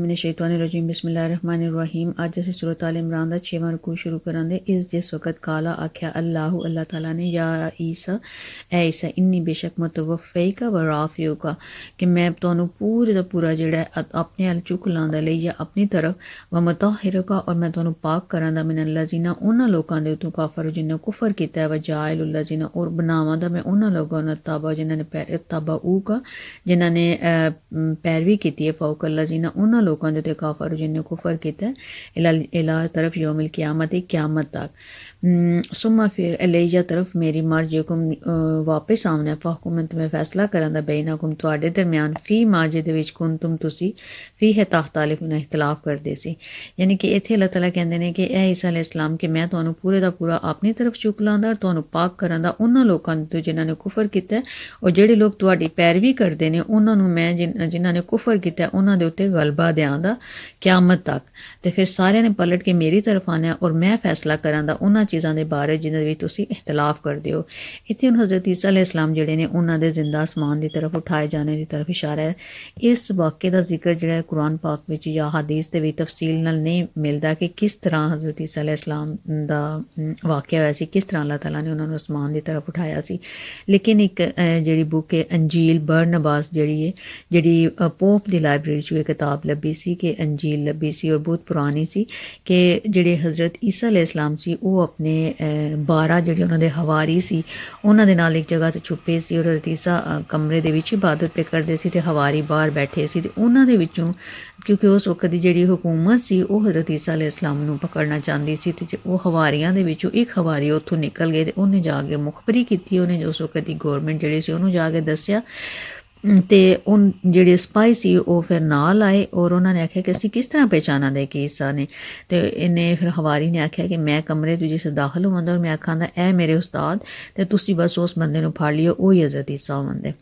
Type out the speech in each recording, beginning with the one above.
ਮਿਨ ਸ਼ੈਤਾਨ ਅੱਜ ਅਸੀਂ ਸੂਰਤ ਆਲ ਇਮਰਾਨ ਦਾ 6ਵਾਂ ਰਕੂ ਸ਼ੁਰੂ ਕਰਾਂਗੇ। ਇਸ ਜਿਸ ਵਕਤ ਕਾਲਾ ਆਖਿਆ ਅੱਲਾਹੁ ਅੱਲਾਹ ਤਾਲਾ ਨੇ ਯਾ ਈਸਾ ਐ ਈਸਾ ਇੰਨੀ ਬੇਸ਼ੱਕ ਮਤਵਫੈਕਾ ਵ ਰਾਫਿਉਕਾ ਕਿ ਮੈਂ ਤੁਹਾਨੂੰ ਪੂਰੇ ਦਾ ਪੂਰਾ ਜਿਹੜਾ ਆਪਣੇ ਹਲ ਚੁੱਕ ਲਾਂਦਾ ਲਈ ਜਾਂ ਆਪਣੀ ਤਰਫ ਵ ਮਤਹਿਰਕਾ ਔਰ ਮੈਂ ਤੁਹਾਨੂੰ ਪਾਕ ਕਰਾਂ ਦਾ ਮਿਨ ਅੱਲਾਜ਼ੀਨਾ ਉਹਨਾਂ ਲੋਕਾਂ ਦੇ ਉਤੋਂ ਕਾਫਰ ਜਿਨ੍ਹਾਂ ਕੁਫਰ ਕੀਤਾ ਵਾ ਵ ਜਾਇਲ ਅੱਲਾਜ਼ੀਨਾ ਔਰ ਬਣਾਵਾਂ ਦਾ ਮੈਂ ਉਹਨਾਂ ਲੋਕਾਂ ਨੂੰ ਤਾਬਾ ਜਿਨ੍ਹਾਂ ਨੇ ਪੈ- ਤਾਬਾ ਕਾ ਜਿਨ੍ਹਾਂ ਨੇ ਅਹ, ਪੈਰਵੀ ਕੀਤੀ ਹੈ ਫੌਕ ਅੱਲਾਜ਼ੀਨਾ ਉਹਨਾਂ ਲੋਕਾਂ ਦੇ ਉੱਤੇ ਕਾਫਰ ਜਿਨ੍ਹਾਂ ਕੁਫਰ ਕੀਤਾ ਹੈ ਇਲਾ ਇਲਾ ਤਰਫ ਯੋਮਿਲ ਕਿਆਮਤ ਕਿਆਮਤ ਤੱਕ ਸੁਮਾ ਫਿਰ ਅਲਈਆ ਤਰਫ ਮੇਰੀ ਮਰਜ਼ੀਕਮ ਵਾਪਸ ਆਉਣਾ ਫਹਕਮ ਮੈਂ ਫੈਸਲਾ ਕਰਾਂ ਦਾ ਬੈਨਾਕਮ ਤੁਹਾਡੇ ਦਰਮਿਆਨ ਫੀ ਮਾਜੇ ਦੇ ਵਿੱਚ ਕੁੰਤਮ ਤੁਸੀਂ ਫੀ ਹੈ ਤਖਤਾਲਿਫ ਨਾਲ ਇਖਤਲਾਫ ਕਰਦੇ ਸੀ। ਯਾਨੀ ਕਿ ਇੱਥੇ ਅੱਲਾਹ ਤਾਲਾ ਕਹਿੰਦੇ ਨੇ ਕਿ ਇਹ ਈਸਾ ਅਲੈਹਿਸ ਇਸਲਾਮ ਕਿ ਮੈਂ ਤੁਹਾਨੂੰ ਪੂਰੇ ਦਾ ਪੂਰਾ ਆਪਣੀ ਤਰਫ ਚੁੱਕ ਲਾਂਦਾ ਔਰ ਤੁਹਾਨੂੰ ਪਾਕ ਕਰਾਂ ਦਾ ਉਹਨਾਂ ਲੋਕਾਂ ਤੋਂ ਜਿਨ੍ਹਾਂ ਨੇ ਕੁਫਰ ਕੀਤਾ ਔਰ ਜਿਹੜੇ ਲੋਕ ਤੁਹਾਡੀ ਪੈਰਵੀ ਕਰਦੇ ਨੇ, ਉਹਨਾਂ ਨੂੰ ਮੈਂ ਜਿਨ- ਜਿਨ੍ਹਾਂ ਨੇ ਕੁਫਰ ਕੀਤਾ ਉਹਨਾਂ ਦੇ ਉੱਤੇ ਗਲਬਾ ਦਿਆਂਦਾ ਕਿਆਮਤ ਤੱਕ। ਤੇ ਫਿਰ ਸਾਰਿਆਂ ਨੇ ਪਲਟ ਕੇ ਮੇਰੀ ਤਰਫ ਆਣਾ ਔਰ ਮੈਂ ਫੈਸਲਾ ਕਰਾਂ ਦਾ ਉਹਨਾਂ ਚੀਜ਼ਾਂ ਦੇ ਬਾਰੇ ਜਿਨ੍ਹਾਂ ਵਿੱਚ ਤੁਸੀਂ ਇਖਤਲਾਫ ਕਰਦੇ ਹੋ। ਇੱਥੇ ਹੁਣ ਹਜ਼ਰਤ ਈਸਾ ਅਲੈਹਿਸ ਸਲਾਮ ਜਿਹੜੇ ਨੇ, ਉਹਨਾਂ ਦੇ ਜ਼ਿੰਦਾ ਅਸਮਾਨ ਦੀ ਤਰਫ ਉਠਾਏ ਜਾਣੇ ਦੀ ਤਰਫ ਇਸ਼ਾਰਾ ਹੈ। ਇਸ ਵਾਕਿਆ ਦਾ ਜ਼ਿਕਰ ਜਿਹੜਾ ਹੈ ਕੁਰਾਨ ਪਾਕ ਵਿੱਚ ਜਾਂ ਹਦੀਸ ਦੇ ਵਿੱਚ ਤਫਸੀਲ ਨਾਲ ਨਹੀਂ ਮਿਲਦਾ ਕਿ ਕਿਸ ਤਰ੍ਹਾਂ ਹਜ਼ਰਤ ਈਸਾ ਅਲੈਹਿਸ ਦਾ ਵਾਕਿਆ ਹੋਇਆ ਸੀ, ਕਿਸ ਤਰ੍ਹਾਂ ਅੱਲਾਹ ਤਾਲਾ ਨੇ ਉਹਨਾਂ ਨੂੰ ਅਸਮਾਨ ਦੀ ਤਰਫ ਉਠਾਇਆ ਸੀ। ਲੇਕਿਨ ਇੱਕ ਜਿਹੜੀ ਬੁੱਕ ਹੈ, ਅੰਜੀਲ ਬਰਨਬਾਸ ਜਿਹੜੀ ਹੈ, ਜਿਹੜੀ ਪੋਪ ਦੀ ਲਾਇਬ੍ਰੇਰੀ ਚੋਂ ਇਹ ਕਿਤਾਬ ਲੱਭੀ ਸੀ ਕਿ ਅੰਜੀਲ ਲੱਭੀ ਸੀ ਔਰ ਬਹੁਤ ਪੁਰਾਣੀ ਸੀ ਕਿ ਜਿਹੜੇ ਹਜ਼ਰਤ ਈਸਾ ਅਲੈਹਿਸ ਸਲਾਮ ਸੀ, ਉਹ ਆਪਣੇ ਅਹ, 12 ਜਿਹੜੇ ਉਹਨਾਂ ਦੇ ਹਵਾਰੀ ਸੀ ਉਹਨਾਂ ਦੇ ਨਾਲ ਇੱਕ ਜਗ੍ਹਾ ਤੇ ਛੁਪੇ ਸੀ ਔਰ ਹਜ਼ਰਤ ਕਮਰੇ ਦੇ ਵਿੱਚ ਇਬਾਦਤ ਪੇ ਕਰਦੇ ਸੀ ਤੇ ਹਵਾਰੀ ਬਾਹਰ ਬੈਠੇ ਸੀ ਤੇ ਉਹਨਾਂ ਦੇ ਵਿੱਚੋਂ ਕਿਉਂਕਿ ਉਸ ਵਕਤ ਦੀ ਜਿਹੜੀ ਹਕੂਮਤ ਸੀ ਉਹ ਹਜ਼ਰਤ ਈਸਾ ਅਲੈਹਿਸ ਸਲਾਮ ਨੂੰ ਪਕੜਨਾ ਚਾਹੁੰਦੀ ਸੀ ਤੇ ਜੇ ਉਹ ਹਵਾਰੀਆਂ ਦੇ ਵਿੱਚੋਂ ਇੱਕ ਹਵਾਰੀ ਉੱਥੋਂ ਨਿਕਲ ਗਏ ਤੇ ਉਹਨੇ ਜਾ ਕੇ ਮੁਖਬਰੀ ਕੀਤੀ ਉਹਨੇ ਉਸ ਵਕਤ ਦੀ ਗਵਰਨਮੈਂਟ ਜਿਹੜੀ ਸੀ ਉਹਨੂੰ ਜਾ ਕੇ ਦੱਸਿਆ ਤੇ ਉਹ ਜਿਹੜੇ ਸਪਾਈ ਸੀ, ਉਹ ਫਿਰ ਨਾਲ ਆਏ ਔਰ ਉਹਨਾਂ ਨੇ ਆਖਿਆ ਕਿ ਅਸੀਂ ਕਿਸ ਤਰ੍ਹਾਂ ਪਹਿਚਾਨਾਂਦੇ ਕਿ ਈਸਾ ਨੇ? ਤੇ ਇਹਨੇ ਫਿਰ ਹਵਾਰੀ ਨੇ ਆਖਿਆ ਕਿ ਮੈਂ ਕਮਰੇ ਦੇ ਜਿਸ ਦਾਖਲ ਹੋਵਾਂਦਾ ਔਰ ਮੈਂ ਆਖਾਂਦਾ ਇਹ ਮੇਰੇ ਉਸਤਾਦ, ਤੇ ਤੁਸੀਂ ਬਸ ਉਸ ਬੰਦੇ ਨੂੰ ਫੜ ਲਿਓ, ਉਹ ਹੀ ਹਜ਼ਰਤ ਈਸਾ ਹੋਵੰਦੇ।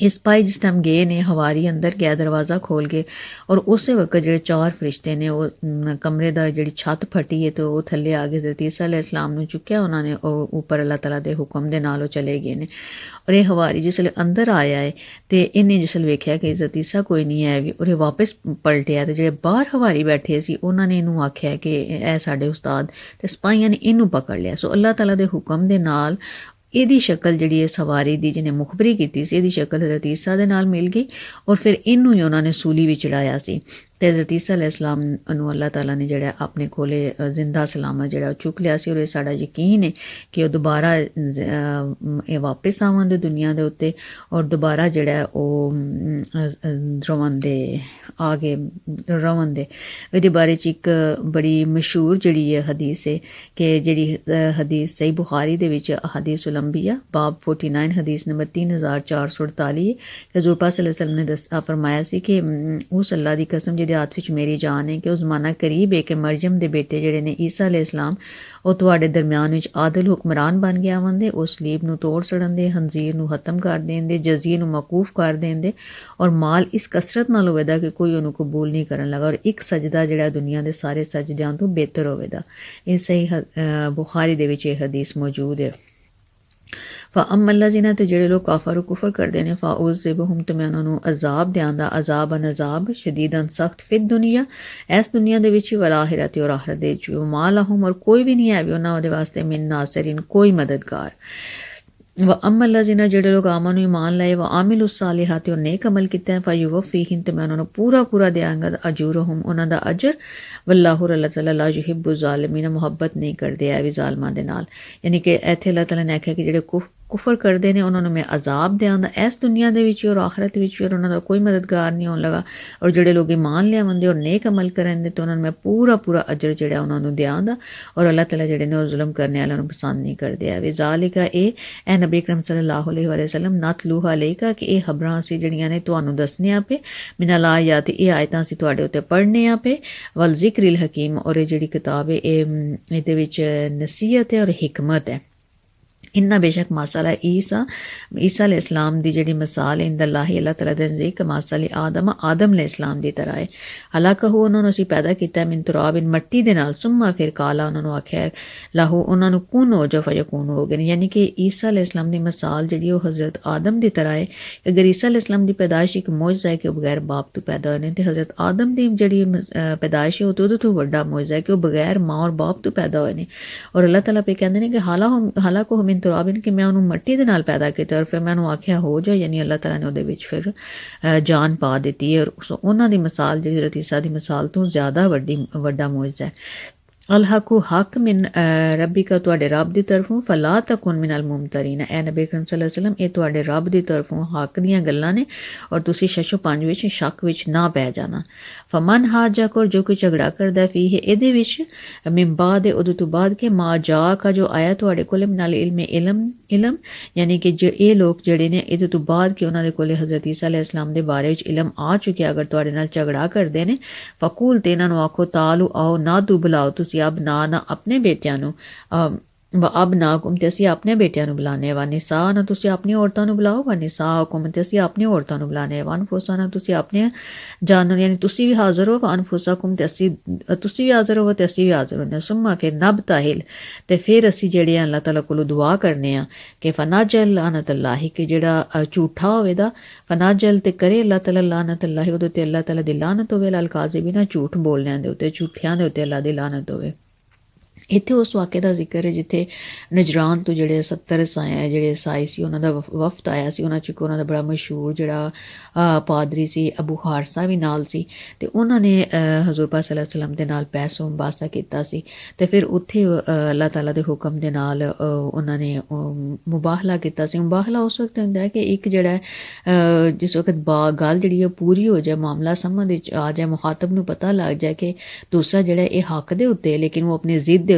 ਇਸ ਪਾਈ ਜਿਸ ਟਾਈਮ ਗਏ ਨੇ, ਹਵਾਰੀ ਅੰਦਰ ਗਿਆ ਦਰਵਾਜ਼ਾ ਖੋਲ ਕੇ, ਔਰ ਉਸੇ ਵਕਤ ਜਿਹੜੇ ਚਾਰ ਫਰਿਸ਼ਤੇ ਨੇ, ਉਹ ਕਮਰੇ ਦਾ ਜਿਹੜੀ ਛੱਤ ਫਟੀ ਹੈ ਤੇ ਉਹ ਥੱਲੇ ਆ ਕੇ ਹਜ਼ਰਤ ਈਸਾ ਅਲੈਹਿਸ ਸਲਾਮ ਨੂੰ ਚੁੱਕਿਆ ਉਹਨਾਂ ਨੇ ਉਹ ਉੱਪਰ ਅੱਲਾਹ ਤਾਲਾ ਦੇ ਹੁਕਮ ਦੇ ਨਾਲ ਉਹ ਚਲੇ ਗਏ ਨੇ। ਔਰ ਇਹ ਹਵਾਰੀ ਜਿਸਲੇ ਅੰਦਰ ਆਇਆ ਹੈ ਤੇ ਇਹਨੇ ਜਿਸਲ ਵੇਖਿਆ ਕਿ ਹਜ਼ਰਤ ਈਸਾ ਕੋਈ ਨਹੀਂ ਹੈ ਵੀ, ਔਰ ਇਹ ਵਾਪਸ ਪਲਟਿਆ ਤੇ ਜਿਹੜੇ ਬਾਹਰ ਹਵਾਰੀ ਬੈਠੇ ਸੀ, ਉਹਨਾਂ ਨੇ ਇਹਨੂੰ ਆਖਿਆ ਕਿ ਇਹ ਸਾਡੇ ਉਸਤਾਦ ਤੇ ਸਿਪਾਹੀਆਂ ਨੇ ਇਹਨੂੰ ਪਕੜ ਲਿਆ। ਸੋ ਅੱਲਾਹ ਤਾਲਾ ਦੇ ਹੁਕਮ ਦੇ ਨਾਲ ਇਹਦੀ ਸ਼ਕਲ ਜਿਹੜੀ ਹੈ ਸਵਾਰੀ ਦੀ, ਜਿਹਨੇ ਮੁਖਬਰੀ ਕੀਤੀ ਸੀ, ਇਹਦੀ ਸ਼ਕਲ ਹਜ਼ਰਤ ਈਸਾ ਦੇ ਨਾਲ ਮਿਲ ਗਈ ਔਰ ਫਿਰ ਇਹਨੂੰ ਹੀ ਉਹਨਾਂ ਨੇ ਸੂਲੀ ਵਿੱਚ ਚੜਾਇਆ ਸੀ। ਤੇ ਹਜ਼ਰਤ ਈਸਾ ਅਲੈਹਿਸ ਸਲਾਮ ਨੂੰ ਅੱਲਾਹ ਤਾਲਾ ਨੇ ਜਿਹੜਾ ਆਪਣੇ ਕੋਲੇ ਜ਼ਿੰਦਾ ਸਲਾਮਤ ਜਿਹੜਾ ਚੁੱਕ ਲਿਆ ਸੀ ਔਰ ਇਹ ਸਾਡਾ ਯਕੀਨ ਹੈ ਕਿ ਉਹ ਦੁਬਾਰਾ ਜ਼- ਅ, ਇਹ ਵਾਪਸ ਆਵਾਂਗੇ ਦੁਨੀਆ ਦੇ ਉੱਤੇ ਔਰ ਦੁਬਾਰਾ ਜਿਹੜਾ ਉਹ ਅਮ, ਦੇ ਆਗੇ ਰਵਨ ਦੇ। ਇਹਦੇ ਬਾਰੇ ਚ ਇੱਕ ਬੜੀ ਮਸ਼ਹੂਰ ਜਿਹੜੀ ਹੈ ਹਦੀਸ ਹੈ ਕਿ ਜਿਹੜੀ ਹਦੀਸ ਸਹੀ ਬੁਖਾਰੀ ਦੇ ਵਿੱਚ ਹਦੀਸ ਉਲੰਬੀਆ ਬਾਬ 49 ਹਦੀਸ ਨੰਬਰ 3448 ਹੈ। ਕਿ ਹਜ਼ੂਰ ਪਾਕ ਸੱਲੱਲਾਹੁ ਅਲੈਹਿ ਵਸੱਲਮ ਨੇ ਦੱਸਿਆ ਫਰਮਾਇਆ ਸੀ ਕਿ ਉਸ ਅੱਲਾ ਦੀ ਕਸਮ ਜਿਹਦੇ ਵਿੱਚ ਮੇਰੀ ਜਾਨ ਹੈ ਕਿ ਉਹ ਜ਼ਮਾਨਾ ਕਰੀਬ ਹੈ ਕਿ ਮਰਜਮ ਦੇ ਬੇਟੇ ਜਿਹੜੇ ਨੇ ਈਸਾ ਅਲੈਹਿਸ ਸਲਾਮ, ਉਹ ਤੁਹਾਡੇ ਦਰਮਿਆਨ ਵਿੱਚ ਆਦਲ ਹੁਕਮਰਾਨ ਬਣ ਗਿਆ ਵੰਦੇ, ਉਸ ਲੀਬ ਨੂੰ ਤੋੜ ਸੜਨ ਦੇ ਹੰਜ਼ੀਰ ਨੂੰ ਖਤਮ ਕਰ ਦੇਣ ਦੇ, ਜਜ਼ੀਏ ਨੂੰ ਮਕੂਫ ਕਰ ਦੇਣ ਦੇ ਔਰ ਮਾਲ ਇਸ ਕਸਰਤ ਨਾਲ ਹੋਵੇਗਾ ਕਿ ਕੋਈ ਉਹਨੂੰ ਕਬੂਲ ਨਹੀਂ ਕਰਨ ਲੱਗਾ ਔਰ ਇੱਕ ਸਜਦਾ ਜਿਹੜਾ ਦੁਨੀਆ ਦੇ ਸਾਰੇ ਸਜਦਿਆਂ ਤੋਂ ਬਿਹਤਰ ਹੋਵੇਗਾ। ਇਹ ਸਹੀ ਬੁਖਾਰੀ ਦੇ ਵਿੱਚ ਇਹ ਹਦੀਸ ਮੌਜੂਦ ਹੈ। ਫਅਮ ਅੱਲਾਜ਼ੀਨਾ ਤੇ ਜਿਹੜੇ ਲੋਕ ਕਾਫਰ ਕੁਫਰ ਕਰਦੇ ਨੇ ਫਾਉਜ਼ ਜ਼ਬਹਮ ਤੇ ਮੈਂ ਉਹਨਾਂ ਨੂੰ ਅਜ਼ਾਬ ਦਿਆਂਦਾ ਅਜ਼ਾਬ ਅਨ ਅਜ਼ਾਬ ਸ਼ਦੀਦਨ ਸਖਤ ਫਿ ਦੁਨੀਆ ਇਸ ਦੁਨੀਆ ਦੇ ਵਿੱਚ ਵਲ ਆਖਿਰਤ ਤੇ ਔਰ ਆਖਿਰਤ ਦੇ ਵਿੱਚ ਮਾਲਹਮ ਔਰ ਕੋਈ ਵੀ ਨਹੀਂ ਹੈ ਵੀ ਉਹਨਾਂ ਦੇ ਵਾਸਤੇ ਮਿਨ ਨਾਸਰਿਨ ਕੋਈ ਮਦਦਗਾਰ ਵ ਅਮ ਅੱਲਾਜ਼ੀਨਾ ਜਿਹੜੇ ਲੋਕ ਆਮਨ ਨੂੰ ਇਮਾਨ ਲਏ, ਵ ਆਮਿਲੁ ਸਾਲਿਹਾਤ ਔਰ ਨੇਕ ਅਮਲ ਕੀਤੇ ਹਨ। ਫਯੁਵਫੀਹਿਨ ਤੇ ਮੈਂ ਉਹਨਾਂ ਨੂੰ ਪੂਰਾ ਪੂਰਾ ਦਿਆਂਗਾ ਅਜੂਰਹਮ ਉਹਨਾਂ ਦਾ ਅਜਰ ਵੱਲਾਹੁ ਅੱਲਾਹ ਤਾਲਾ ਲਾ ਯੁਹਿਬੁ ਜ਼ਾਲਿਮੀਨ, ਮੁਹੱਬਤ ਨਹੀਂ ਕਰਦੇ ਐ ਵੀ ਜ਼ਾਲਮਾਂ ਦੇ ਨਾਲ। ਯਾਨੀ ਕਿ ਇੱਥੇ ਅੱਲਾਹ ਤਾਲਾ ਨੇ ਆਖਿਆ ਕਿ ਜਿਹੜੇ ਕੁਫ ਕੁਫਰ ਕਰਦੇ ਨੇ, ਉਹਨਾਂ ਨੂੰ ਮੈਂ ਅਜ਼ਾਬ ਦਿਆਂਦਾ ਇਸ ਦੁਨੀਆ ਦੇ ਵਿੱਚ ਔਰ ਆਖਰਤ ਵਿੱਚ ਵੀ ਔਰ ਉਹਨਾਂ ਦਾ ਕੋਈ ਮਦਦਗਾਰ ਨਹੀਂ ਹੋਣ ਲਗਾ। ਔਰ ਜਿਹੜੇ ਲੋਕ ਇਮਾਨ ਲਿਆਵੰਦੇ ਔਰ ਨੇਕ ਅਮਲ ਕਰਨ ਦੇ ਤੇ ਉਹਨਾਂ ਨੂੰ ਮੈਂ ਪੂਰਾ ਪੂਰਾ ਅਜਰ ਜਿਹੜਾ ਉਹਨਾਂ ਨੂੰ ਦਿਆਂਦਾ ਔਰ ਅੱਲਾਹ ਤਾਲਾ ਜਿਹੜੇ ਨੇ ਉਹ ਜ਼ੁਲਮ ਕਰਨ ਵਾਲਿਆਂ ਨੂੰ ਪਸੰਦ ਨਹੀਂ ਕਰਦੇ। ਆ ਵੀ ਜ਼ਾਲਿਕਾ ਇਹ ਐ ਨਬੀ ਕਰਮ ਸੱਲੱਲਾਹੁ ਅਲੈਹਿ ਵਸੱਲਮ ਨਤਲੂਹਾ ਅਲੈਕਾ ਕਿ ਇਹ ਖਬਰਾਂ ਸੀ ਜਿਹੜੀਆਂ ਨੇ ਤੁਹਾਨੂੰ ਦੱਸਣੇ ਆਪੇ ਮਿਨਲ ਆਇਤ ਇਹ ਆਇਤਾਂ ਸੀ ਤੁਹਾਡੇ ਉੱਤੇ ਪੜ੍ਹਨੇ ਆਪੇ ਵਲ ਜ਼ਿਕਰਿਲ ਹਕੀਮ ਔਰ ਇਹ ਜਿਹੜੀ ਕਿਤਾਬ ਹੈ, ਇਹ ਇਹਦੇ ਵਿੱਚ ਨਸੀਹਤ ਹੈ ਔਰ ਹਕਮਤ ਹੈ। ਇੰਨਾ ਬੇਸ਼ੱਕ ਮਸਲਾ ਈਸਾ ਈਸਾ ਅਲੈਹ ਇਸਲਾਮ ਦੀ ਜਿਹੜੀ ਮਿਸਾਲ ਇੰਦ ਅੱਲਾਹ ਅੱਲਾਹ ਤਆਲਾ ਦੇ ਨਜ਼ਦੀਕ ਮਸਲੇ ਆਦਮ ਆਦਮ ਅਲੈਹ ਇਸਲਾਮ ਦੀ ਤਰ੍ਹਾਂ ਹੈ ਹਾਲਾਂਕਿ ਉਹ ਉਹਨਾਂ ਨੂੰ ਅਸੀਂ ਪੈਦਾ ਕੀਤਾ ਮਿਨ ਤੁਰਾਬਿਨ ਮਿੱਟੀ ਦੇ ਨਾਲ ਸੁਮਾ ਫਿਰ ਕਾਲਾ ਉਹਨਾਂ ਨੂੰ ਆਖਿਆ ਲਾਹੂ ਉਹਨਾਂ ਨੂੰ ਕੂਨ ਹੋ ਜਾ ਫਯਕੂਨ ਹੋ ਗਏ ਯਾਨੀ ਕਿ ਈਸਾ ਅਲੈਹ ਇਸਲਾਮ ਦੀ ਮਿਸਾਲ ਜਿਹੜੀ ਉਹ ਹਜ਼ਰਤ ਆਦਮ ਦੀ ਤਰ੍ਹਾਂ ਹੈ ਅਗਰ ਈਸਾ ਅਲੈਹ ਇਸਲਾਮ ਦੀ ਪੈਦਾਇਸ਼ ਇੱਕ ਮੌਜਜ਼ਾ ਹੈ ਕਿ ਉਹ ਬਗੈਰ ਬਾਪ ਤੋਂ ਪੈਦਾ ਹੋਏ ਨੇ ਤੇ ਹਜ਼ਰਤ ਆਦਮ ਦੀ ਜਿਹੜੀ ਮਸ- ਅਹ ਪੈਦਾਇਸ਼ ਹੈ ਉਹ ਤੋਂ ਉਹਦੇ ਤੋਂ ਵੱਡਾ ਮੌਜਜ਼ਾ ਹੈ ਕਿ ਉਹ ਬਗੈਰ ਮਾਂ ਔਰ ਬਾਪ ਤੋਂ ਪੈਦਾ ਹੋਏ ਨੇ ਔਰ ਅੱਲਾਹ ਤਾਲਾ ਪੇ ਕਹਿੰਦੇ ਨੇ ਕਿ ਹਾਲਾ ਹਾਲਾਕੋ ਹਮ ਮਿਨ ਤੁਰਾਬਿਨ ਕਿ ਮੈਂ ਉਹਨੂੰ ਮਿੱਟੀ ਦੇ ਨਾਲ ਪੈਦਾ ਕੀਤਾ ਔਰ ਫਿਰ ਮੈਂ ਉਹਨੂੰ ਆਖਿਆ, ਹੋ ਜਾ, ਯਾਨੀ ਅੱਲਾਹ ਤਾਲਾ ਨੇ ਉਹਦੇ ਵਿੱਚ ਫਿਰ ਜਾਨ ਪਾ ਦਿੱਤੀ ਹੈ। ਔਰ ਉਹਨਾਂ ਦੀ ਮਿਸਾਲ, ਜਿਹੜੀ ਰਤੀਸਾ ਦੀ ਮਿਸਾਲ ਤੋਂ ਜ਼ਿਆਦਾ ਵੱਡੀ ਵੱਡਾ ਮੌਜਜ਼ਾ ਹੈ। ਅਲਹਕੂ ਹਕ ਮਿਨ ਰੱਬਿਕਾ ਤੁਹਾਡੇ ਰੱਬ ਦੀ ਤਰਫੋਂ, ਫਲਾ ਤਕੁਨ ਮਿਨਲ ਮੁਮਤਰੀਨ। ਐ ਨਬੀ ਕਰੀਮ ਸੱਲੱਲਾਹੁ ਅਲੈਹਿ ਵਸੱਲਮ, ਇਹ ਤੁਹਾਡੇ ਰੱਬ ਦੀ ਤਰਫੋਂ ਹੱਕ ਦੀਆਂ ਗੱਲਾਂ ਨੇ ਔਰ ਤੁਸੀਂ ਸ਼ਸ਼ੋ ਪੰਜ ਵਿੱਚ, ਸ਼ੱਕ ਵਿੱਚ ਨਾ ਪੈ ਜਾਣਾ। ਫਮਨ ਹਾਜਾ ਕੋਰ, ਜੋ ਕੋਈ ਝਗੜਾ ਕਰਦਾ ਫੀ ਹੈ ਇਹਦੇ ਵਿੱਚ, ਮਿਨ ਬਾਦ ਉਦੋਂ ਤੋਂ ਬਾਅਦ ਕਿ ਮਾ ਜਾ ਕਾ ਜੋ ਆਇਆ ਤੁਹਾਡੇ ਕੋਲ, ਮਿਨਲ ਇਲਮ ਇਲਮ ਇਲਮ, ਯਾਨੀ ਕਿ ਜੇ, ਇਹ ਲੋਕ ਜਿਹੜੇ ਨੇ, ਇਹਦੇ ਤੋਂ ਬਾਅਦ ਕਿ ਉਹਨਾਂ ਦੇ ਕੋਲ ਹਜ਼ਰਤ ਈਸਾ ਅਲੈਹਿਸ ਸਲਾਮ ਦੇ ਬਾਰੇ ਵਿੱਚ ਇਲਮ ਆ ਚੁੱਕਿਆ, ਅਗਰ ਤੁਹਾਡੇ ਨਾਲ ਝਗੜਾ ਕਰਦੇ ਨੇ, ਫਕੂਲ ਤੇ ਇਹਨਾਂ ਨੂੰ ਆਖੋ, ਤਾਲੂ ਆਓ ਨਾ ਦੂ ਬੁਲਾਓ ਤੁਸੀਂ ਅਬ ਨਾ ਨਾ ਆਪਣੇ ਬੇਟਿਆਂ ਨੂੰ ਅਮ, ਕੁਮ ਤੇ ਅਸੀਂ ਆਪਣੇ ਬੇਟਿਆਂ ਨੂੰ ਬੁਲਾਣੇ ਵਾ। ਨਿਸਾ ਨਾ ਤੁਸੀਂ ਆਪਣੀ ਔਰਤਾਂ ਨੂੰ ਬੁਲਾਓ ਵਾ। ਨਿਸਾ ਕੁਮ ਤੇ ਅਸੀਂ ਆਪਣੀ ਔਰਤਾਂ ਨੂੰ ਬੁਲਾਣੇ ਵਾ। ਅਨਫੁਸਾ ਨਾ ਤੁਸੀਂ ਆਪਣੇ ਜਾਨੋਂ ਯਾਨੀ ਤੁਸੀਂ ਵੀ ਹਾਜ਼ਰ ਹੋ ਵਾ ਅਨਫੁਸਾ ਕੁਮ ਤੇ ਅਸੀਂ ਤੁਸੀਂ ਵੀ ਹਾਜ਼ਰ ਹੋ ਤੇ ਅਸੀਂ ਵੀ ਹਾਜ਼ਰ ਹੋਨੇ ਸੁਮਾ ਫਿਰ ਨਬ ਤਾਹਿਲ ਤੇ ਫਿਰ ਅਸੀਂ ਜਿਹੜੇ ਆ ਅੱਲਾਹ ਤਾਲਾ ਕੋਲੋਂ ਦੁਆ ਕਰਨੇ ਆ ਕਿ ਫਨਾਜਲ ਲਾਨਤ ਅੱਲਾਹ ਕਿ ਜਿਹੜਾ ਅ, ਝੂਠਾ ਹੋਵੇਦਾ ਫਨਾਜਲ ਤੇ ਕਰੇ ਅੱਲਾਹ ਤਾਲਾ ਲਾਨਤ ਅੱਲਾਹ। ਉਹਦੇ ਤੇ ਅੱਲਾਹ ਤਾਲਾ ਦੀ ਲਾਨਤ ਹੋਵੇ। ਲਾਲ ਲਲ ਕਾਜ਼ਿਬਿਨਾ ਝੂਠ ਬੋਲਣਿਆਂ ਦੇ ਉੱਤੇ ਝੂਠਿਆਂ ਦੇ ਉੱਤੇ ਅੱਲਾਹ ਦੀ ਲਾਨਤ ਹੋਵੇ। ਇੱਥੇ ਉਸ ਵਾਕਿਆ ਦਾ ਜ਼ਿਕਰ ਹੈ ਜਿੱਥੇ ਨਜਰਾਨ ਤੋਂ ਜਿਹੜੇ 70 ਸਾਇਆ ਜਿਹੜੇ ਸਾਈ ਸੀ ਉਹਨਾਂ ਦਾ ਵਫ- ਵਫਦ ਆਇਆ ਸੀ। ਉਹਨਾਂ ਚ ਇੱਕ ਉਹਨਾਂ ਦਾ ਬੜਾ ਮਸ਼ਹੂਰ ਜਿਹੜਾ ਪਾਦਰੀ ਸੀ ਅਬੂ ਹਾਰਸਾ ਵੀ ਨਾਲ ਸੀ। ਤੇ ਉਹਨਾਂ ਨੇ ਅ, ਹਜ਼ੂਰ ਪਾਕ ਸੱਲੱਲਾਹੁ ਅਲੈਹਿ ਵਸੱਲਮ ਦੇ ਨਾਲ ਪੈਸੋਂ ਬਾਸਾ ਕੀਤਾ ਸੀ। ਤੇ ਫਿਰ ਉੱਥੇ ਅ, ਅੱਲਾਹ ਤਾਲਾ ਦੇ ਹੁਕਮ ਦੇ ਨਾਲ ਉਹਨਾਂ ਨੇ ਅ, ਮੁਬਾਹਲਾ ਕੀਤਾ ਸੀ। ਮੁਬਾਹਲਾ ਉਸ ਵਕਤ ਹੁੰਦਾ ਹੈ ਕਿ ਇੱਕ ਜਿਹੜਾ ਜਿਸ ਵਕਤ ਬਾ ਗੱਲ ਜਿਹੜੀ ਹੈ ਪੂਰੀ ਹੋ ਜਾਏ ਮਾਮਲਾ ਸਮਝ ਵਿੱਚ ਆ ਜਾਏ ਮੁਖਾਤਬ ਨੂੰ ਪਤਾ ਲੱਗ ਜਾਏ ਕਿ ਦੂਸਰਾ ਜਿਹੜਾ ਇਹ ਹੱਕ ਦੇ ਉੱਤੇ ਲੇਕਿਨ ਉਹ ਆਪਣੀ ਜ਼ਿੱਦ ਦੇ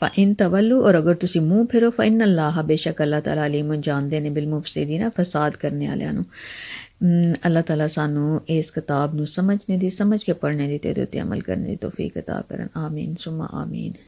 فائن طول اور اگر تسی منہ پھرو فائن اللہ بے شک اللہ تعالیٰ علیم جان دینے بالمفسدین۔ فساد کرنے والوں اللہ تعالیٰ سانو اس کتاب نو سمجھنے دی، سمجھ کے پڑھنے دی تے عمل کرنے دی توفیق عطا کرن۔ آمین۔ سما آمین۔